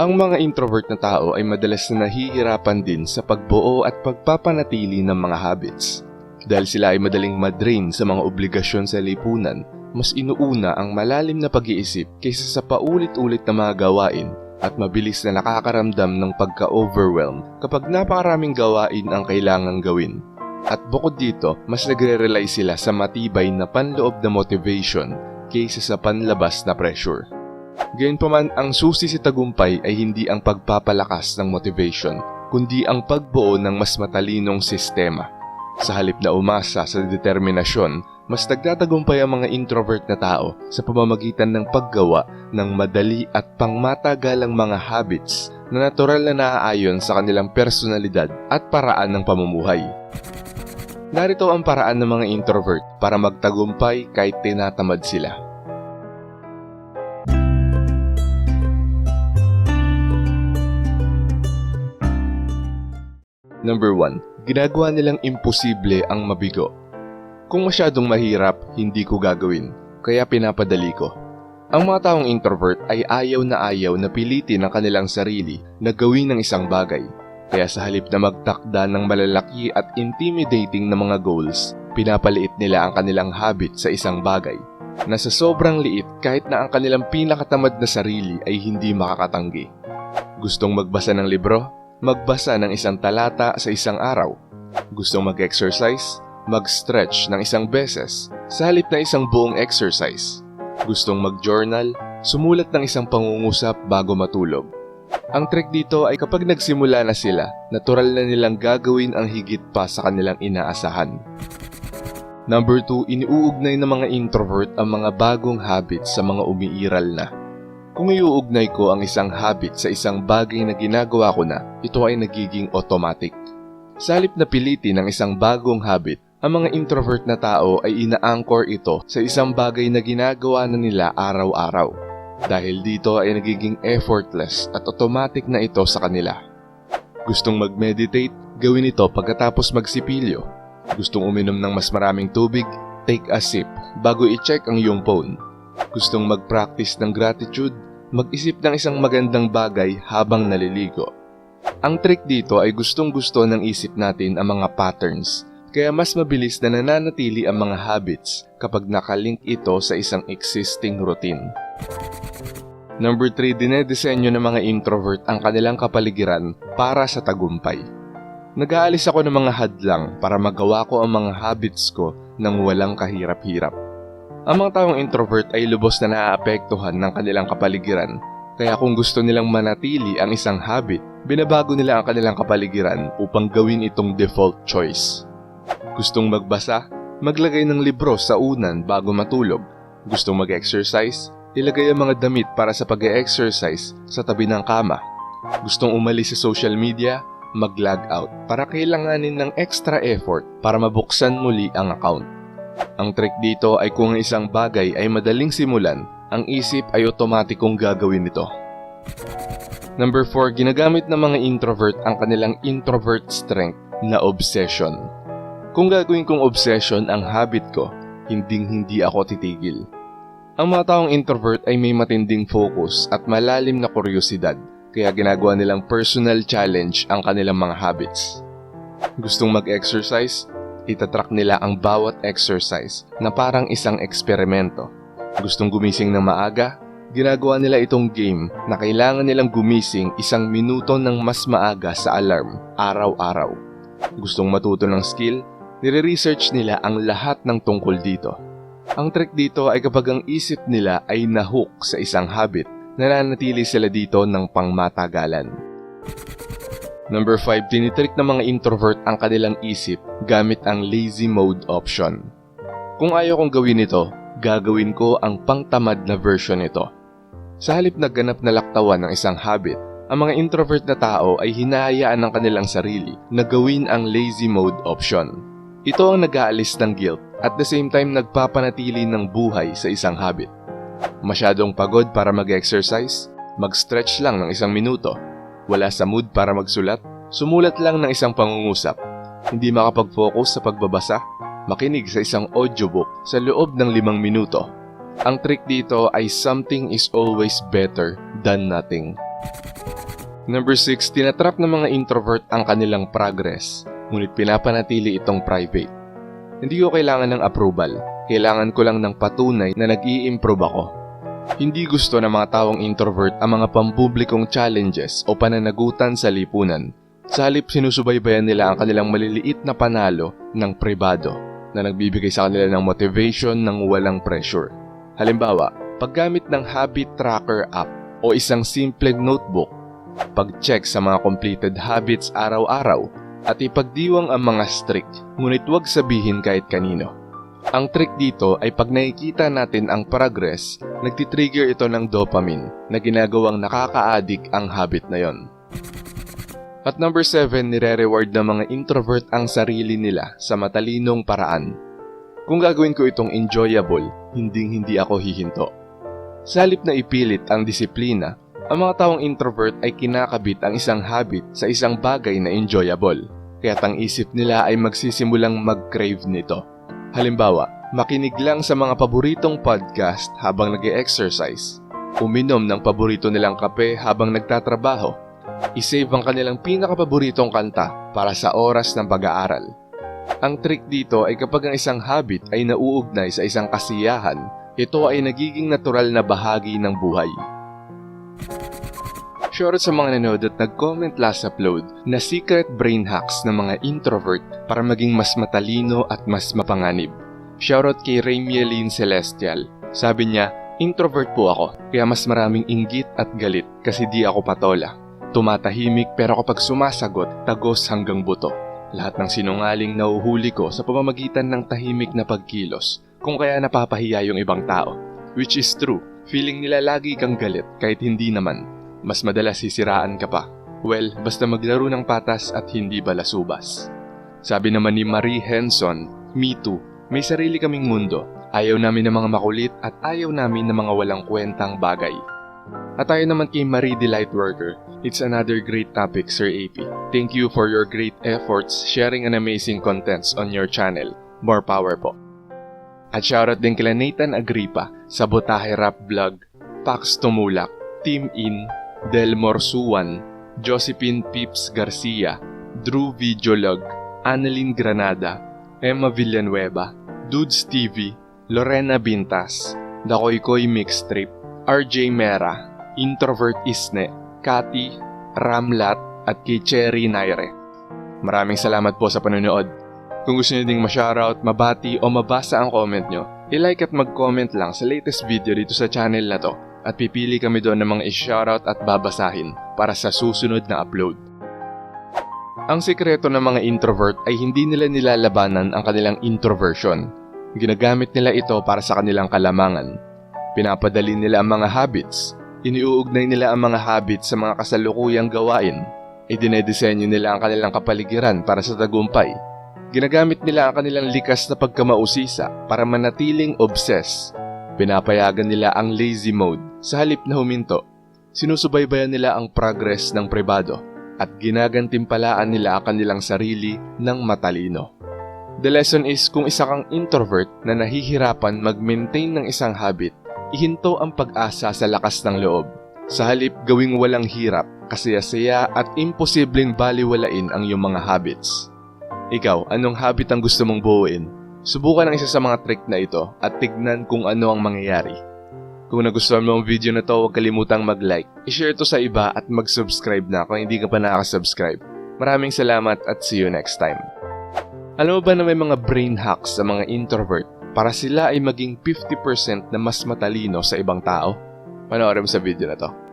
Ang mga introvert na tao ay madalas na nahihirapan din sa pagbuo at pagpapanatili ng mga habits. Dahil sila ay madaling madrain sa mga obligasyon sa lipunan, mas inuuna ang malalim na pag-iisip kaysa sa paulit-ulit na mga gawain at mabilis na nakakaramdam ng pagka-overwhelm kapag napakaraming gawain ang kailangang gawin. At bukod dito, mas nagre-rely sila sa matibay na panloob na motivation kaysa sa panlabas na pressure. Gayunpaman, ang susi sa tagumpay ay hindi ang pagpapalakas ng motivation, kundi ang pagbuo ng mas matalinong sistema. Sa halip na umasa sa determinasyon, mas nagtatagumpay ang mga introvert na tao sa pamamagitan ng paggawa ng madali at pangmatagalang mga habits na natural na naaayon sa kanilang personalidad at paraan ng pamumuhay. Narito ang paraan ng mga introvert para magtagumpay kahit tinatamad sila. Number 1. Ginagawa nilang imposible ang mabigo. Kung masyadong mahirap, hindi ko gagawin, kaya pinapadali ko. Ang mga taong introvert ay ayaw na ayaw na pilitin ang kanilang sarili na gawin ng isang bagay. Kaya sa halip na magtakda ng malalaki at intimidating na mga goals, pinapaliit nila ang kanilang habit sa isang bagay na sa sobrang liit kahit na ang kanilang pinakatamad na sarili ay hindi makakatanggi. Gustong magbasa ng libro? Magbasa ng isang talata sa isang araw. Gustong mag-exercise? Mag-stretch ng isang beses sa halip na isang buong exercise. Gustong mag-journal? Sumulat ng isang pangungusap bago matulog. Ang trick dito ay kapag nagsimula na sila, natural na nilang gagawin ang higit pa sa kanilang inaasahan. Number 2, iniuugnay ng mga introvert ang mga bagong habits sa mga umiiral na. Kung iuugnay ko ang isang habit sa isang bagay na ginagawa ko na, ito ay nagiging automatic. Sa halip na pilitin ang isang bagong habit, ang mga introvert na tao ay ina-anchor ito sa isang bagay na ginagawa na nila araw-araw. Dahil dito ay nagiging effortless at automatic na ito sa kanila. Gustong mag-meditate? Gawin ito pagkatapos magsipilyo. Gustong uminom ng mas maraming tubig? Take a sip bago i-check ang iyong phone. Gustong mag-practice ng gratitude? Mag-isip ng isang magandang bagay habang naliligo. Ang trick dito ay gustong gusto ng isip natin ang mga patterns kaya mas mabilis na nananatili ang mga habits kapag nakalink ito sa isang existing routine. Number 3, dinedesenyo ng mga introvert ang kanilang kapaligiran para sa tagumpay. Nag-aalis ako ng mga hadlang para magawa ko ang mga habits ko nang walang kahirap-hirap. Ang mga taong introvert ay lubos na naaapektuhan ng kanilang kapaligiran, kaya kung gusto nilang manatili ang isang habit, binabago nila ang kanilang kapaligiran upang gawin itong default choice. Gustong magbasa? Maglagay ng libro sa unan bago matulog. Gustong mag-exercise? Ilagay ang mga damit para sa pag-exercise sa tabi ng kama. Gustong umalis sa social media? Mag-log out para kailanganin ng extra effort para mabuksan muli ang account. Ang trick dito ay kung ang isang bagay ay madaling simulan, ang isip ay otomatikong gagawin ito. Number 4, ginagamit ng mga introvert ang kanilang introvert strength na obsession. Kung gagawin kong obsession ang habit ko, hinding hindi ako titigil. Ang mga taong introvert ay may matinding focus at malalim na kuryosidad, kaya ginagawa nilang personal challenge ang kanilang mga habits. Gustong mag-exercise? Itatrack nila ang bawat exercise na parang isang eksperimento. Gustong gumising ng maaga? Ginagawa nila itong game na kailangan nilang gumising isang minuto ng mas maaga sa alarm araw-araw. Gustong matuto ng skill? Nire-research nila ang lahat ng tungkol dito. Ang trick dito ay kapag ang isip nila ay nahook sa isang habit, nananatili sila dito ng pangmatagalan. Number 5, tinitrick ng mga introvert ang kanilang isip gamit ang lazy mode option. Kung ayaw kong gawin ito, gagawin ko ang pangtamad na version nito. Sa halip na ganap na laktawan ng isang habit, ang mga introvert na tao ay hinahayaan ng kanilang sarili na gawin ang lazy mode option. Ito ang nag-aalis ng guilt at the same time nagpapanatili ng buhay sa isang habit. Masyadong pagod para mag-exercise? Mag-stretch lang ng isang minuto. Wala sa mood para magsulat? Sumulat lang ng isang pangungusap. Hindi makapag-focus sa pagbabasa? Makinig sa isang audiobook sa loob ng limang minuto. Ang trick dito ay something is always better than nothing. Number 6, tinatrap ng mga introvert ang kanilang progress, ngunit pinapanatili itong private. Hindi ko kailangan ng approval, kailangan ko lang ng patunay na nag improve ako. Hindi gusto ng mga taong introvert ang mga pampublikong challenges o pananagutan sa lipunan. Sa halip sinusubaybayan nila ang kanilang maliliit na panalo ng pribado na nagbibigay sa kanila ng motivation ng walang pressure. Halimbawa, paggamit ng habit tracker app o isang simple notebook, pag-check sa mga completed habits araw-araw at ipagdiwang ang mga strict ngunit huwag sabihin kahit kanino. Ang trick dito ay pag nakikita natin ang progress, nagtitrigger ito ng dopamine na ginagawang nakaka-addict ang habit na yon. At number 7, nire-reward ng mga introvert ang sarili nila sa matalinong paraan. Kung gagawin ko itong enjoyable, hinding hindi ako hihinto. Sa halip na ipilit ang disiplina, ang mga taong introvert ay kinakabit ang isang habit sa isang bagay na enjoyable, kaya't ang isip nila ay magsisimulang mag-crave nito. Halimbawa, makinig lang sa mga paboritong podcast habang nag exercise uminom ng paborito nilang kape habang nagtatrabaho, isave ang kanilang pinakapaboritong kanta para sa oras ng pag-aaral. Ang trick dito ay kapag ang isang habit ay nauugnay sa isang kasiyahan, ito ay nagiging natural na bahagi ng buhay. Shoutout sa mga nanood at nag-comment last upload na secret brain hacks ng mga introvert para maging mas matalino at mas mapanganib. Shoutout kay Raymieline Celestial. Sabi niya, introvert po ako, kaya mas maraming inggit at galit kasi di ako patola. Tumatahimik pero kapag sumasagot, tagos hanggang buto. Lahat ng sinungaling nauhuli ko sa pamamagitan ng tahimik na pagkilos kung kaya napapahiya yung ibang tao. Which is true, feeling nila lagi kang galit kahit hindi naman. Mas madalas sisiraan ka pa. Well, basta maglaro ng patas at hindi balasubas. Sabi naman ni Marie Henson, Me too, may sarili kaming mundo. Ayaw namin ng mga makulit at ayaw namin ng mga walang kwentang bagay. At tayo naman kay Marie Delight Worker. It's another great topic, Sir AP. Thank you for your great efforts sharing an amazing contents on your channel. More power po. At shoutout din kila Nathan Agripa sa Botahe Rap Vlog, Pax Tumulak, Team In, Del Morsuan, Josephine Pips Garcia, Drew Videolog, Annalyn Granada, Emma Villanueva, Dudes TV, Lorena Bintas, Dakoy Koy Mixtrip, RJ Mera, Introvert Isne, Kati, Ramlat at kay Cherry Naire. Maraming salamat po sa panonood. Kung gusto niyo ding ma-shoutout, mabati o mabasa ang comment nyo, i-like at mag-comment lang sa latest video dito sa channel na to at pipili kami doon ng mga i-shoutout at babasahin para sa susunod na upload. Ang sikreto ng mga introvert ay hindi nila nilalabanan ang kanilang introversion. Ginagamit nila ito para sa kanilang kalamangan. Pinapadali nila ang mga habits. Iniuugnay nila ang mga habits sa mga kasalukuyang gawain. Idinedesenyo nila ang kanilang kapaligiran para sa tagumpay. Ginagamit nila ang kanilang likas na pagkamausisa para manatiling obsessed. Pinapayagan nila ang lazy mode sa halip na huminto. Sinusubaybayan nila ang progress ng pribado at ginagantimpalaan nila ang kanilang sarili ng matalino. The lesson is kung isa kang introvert na nahihirapan mag-maintain ng isang habit, ihinto ang pag-asa sa lakas ng loob. Sa halip gawing walang hirap, kasaya-saya at imposibleng baliwalain ang iyong mga habits. Ikaw, anong habit ang gusto mong buuin? Subukan ang isa sa mga trick na ito at tignan kung ano ang mangyayari. Kung nagustuhan mo ang video na to, huwag kalimutang mag-like, i-share to sa iba at mag-subscribe na kung hindi ka pa nakasubscribe. Maraming salamat at see you next time. Alam mo ba na may mga brain hacks sa mga introvert para sila ay maging 50% na mas matalino sa ibang tao? Panoorin mo sa video na to.